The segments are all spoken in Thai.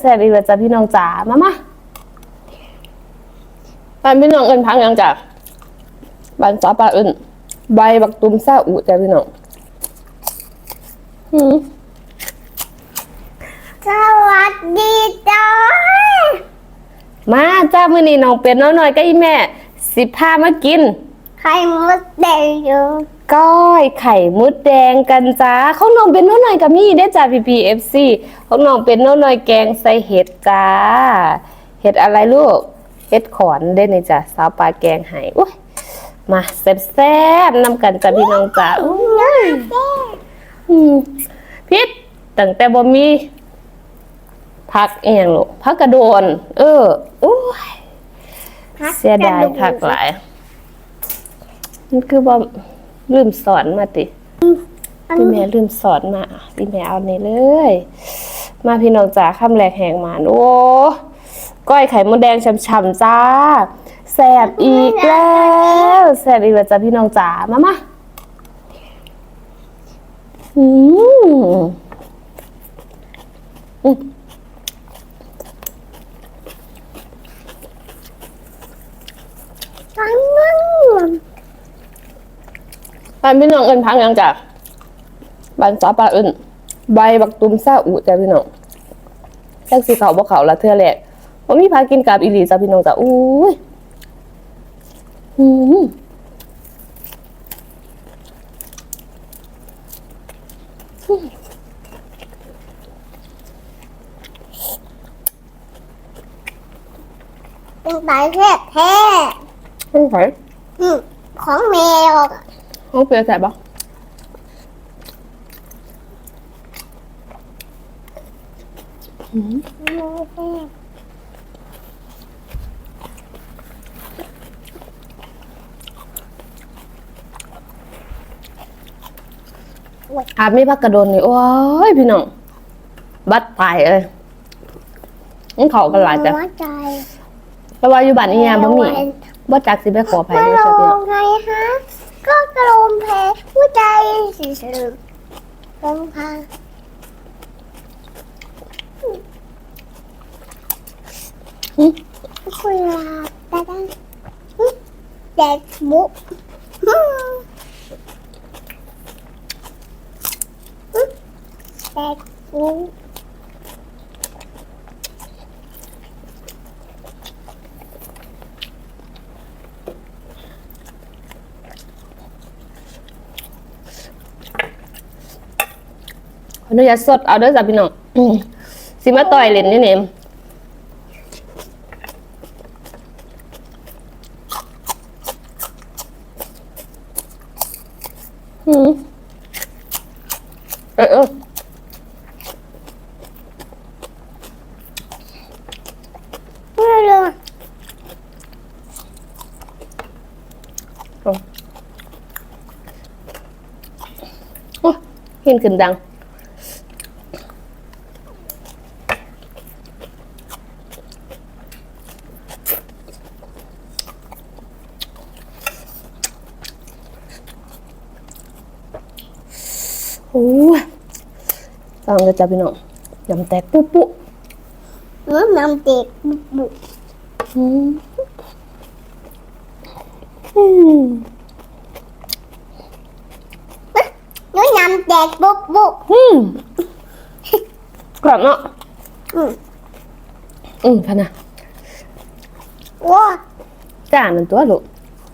แซ่บอีกแล้วจ้ะพี่น้องจ๋ามามาบ้านพี่น้องเอิ้นพังยังจ้ะบ้านสาปลาเอิ้นใบบักตุมซาอุจ้ะพี่น้องอืมสวัสดีจ้ามาจ้ามื้อนี้น้องเป็ดน้องน้อยก็อีแม่สิพามากิน ไข่มดแดงอยู่ ก้อย ไข่มดแดงกันจ้าของน้องเป็นน้องหน่อยกับมี่ได้อจ้าพีพีเอฟซีของน้องเป็นน้องหน่อยแกงใส่เห็ดจ้า เห็ดอะไรลูก เห็ดขอนได้ในจ้าสาวปลาแกงให้อุ้ยมาแซ่บๆนำกันจ้าพี่น้องจ้าอุ้ยอืมพิษตั้งแต่บ่มีพักเอียงลูกพักกระโดน เอออุ้ยเสียดายคักหลายมันคือว่า ลืมสอนมาติพี่แม่ลืมสอนมาอะพี่แม่เอานี่เลย มาพี่น้องจ๋าข้ามแรกแหงมาโอ้ก้อยไข่มดแดงฉ่ำๆจ้าแซ่บอีกแล้วแซ่บอีกแล้วจ้าพี่น้องจ๋ามามาอืมอืม ฟังนั่ง บ้านพี่น้องเอิญพังยังจ้ะบ้านสาปลาเอิญใบบักตุมซาอุจ้ะพี่น้องแท็กซี่เขาบ่เขาละเทื่อแรกว่ามีพากินกับอีหลีจ้ะพี่น้องจ้ะอุ้ยอืมเป็นสายแพทย์แท้ไม่ใช่อืมของแมว ห้องเปรียวแสบปะอาบมีพักกระโดนนี่ โอ้ย พี่น้อง บัดตายเอ้ยมันเขากันหลายจ้ะหัวใจแต่ว่าอยู่บ้านนี่ยบ่มีบ่จักสิไปขอไผกระเด้อโหลจ้ะพี่น้องกไงฮะ ก็กระโลกแพ้หัวใจสีสลึกลงพาคุยลาแต่ดังเด็กบุกเด็กบุก นุญาตสดเอาเด้อจ้ะพี่น้องอืมสิมาต่อยเล่นนี่เนมอืมเออเออไม่เลยโอ้เห็นขึ้นดัง โอ้ยฟังเลยจ้ะพี่น้องยำแตกปุ๊ปุ๊หนูนำเด็กบุกบุกอืมอืมหนูนำเด็กบุกบุกอืมกรอบเนาะอืมอืมพะนะว้าจ้ามันตัวลูก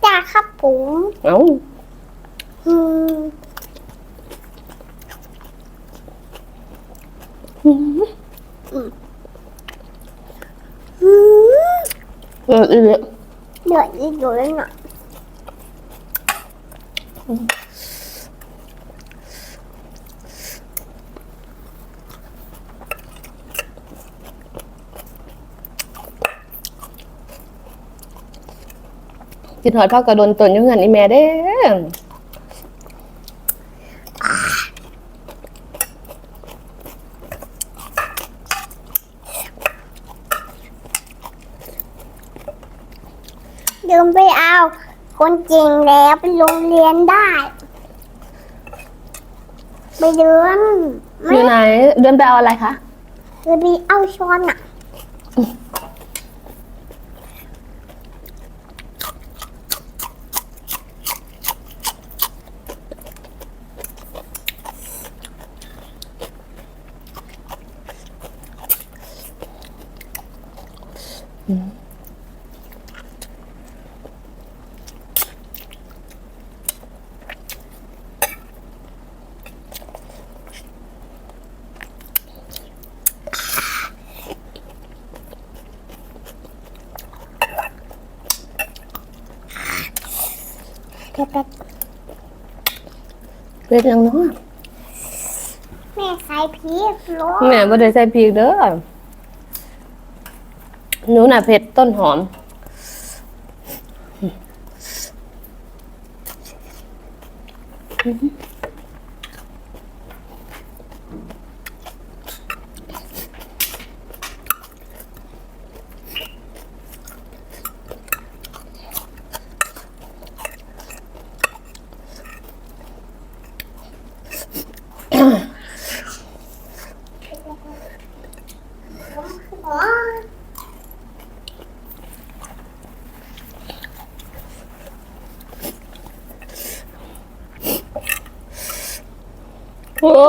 จ้าครับผมเอ้าอืม อืม อืม เออเออเดือดอีกอยู่แล้วเนาะกินหอยทอดกระโดนตนยุ่งเงินอีแม่เด้ เดินไปเอา คนจริงแล้วไปโรงเรียนได้ ไปเดินอยู่ไหน เดินไปเอาอะไรคะจะมีเอาช้อนอะเผ็ดเป็นยังเนาะๆแม่ใส่พริกลงแม่บ่ได้ใส่พริกเด้อหนูน่ะเผ็ดต้นหอมอ๋ โอ้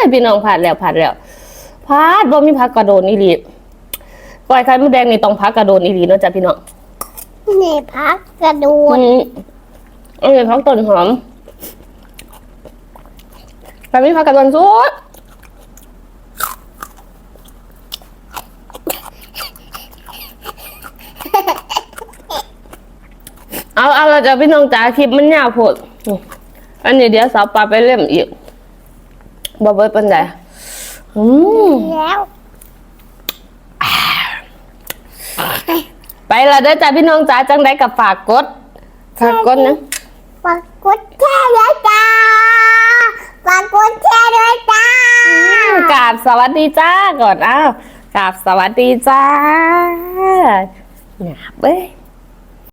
ยพี่น้องผัดแล้วผัดแล้วผัดบ่มีผักกระโดนอีหลีก้อยไข่มดแดงนี่ต้องผักกระโดนอีหลีเนาะจ้ะพี่น้องนี่พักกระดูดอืมอันนี้ผักต้นหอมแต่มีผักกระโดนสุดเอาเอาเราจะพี่น้องจ๋าคลิปมันยาวโพดอืมอันนี้เดี๋ยวสาวปลาไปเล่มอีก บ่เบิดปันใดอืมแล้วไปและเด้อจ้าพี่น้องจ๋าจังได้กับฝากกดฝากกดนะฝากกดแชร์ด้วยจ้าฝากกดแชร์ด้วยจ้ากราบสวัสดีจ้าก่อนอ้าวกราบสวัสดีจ้าหยาบเว้ย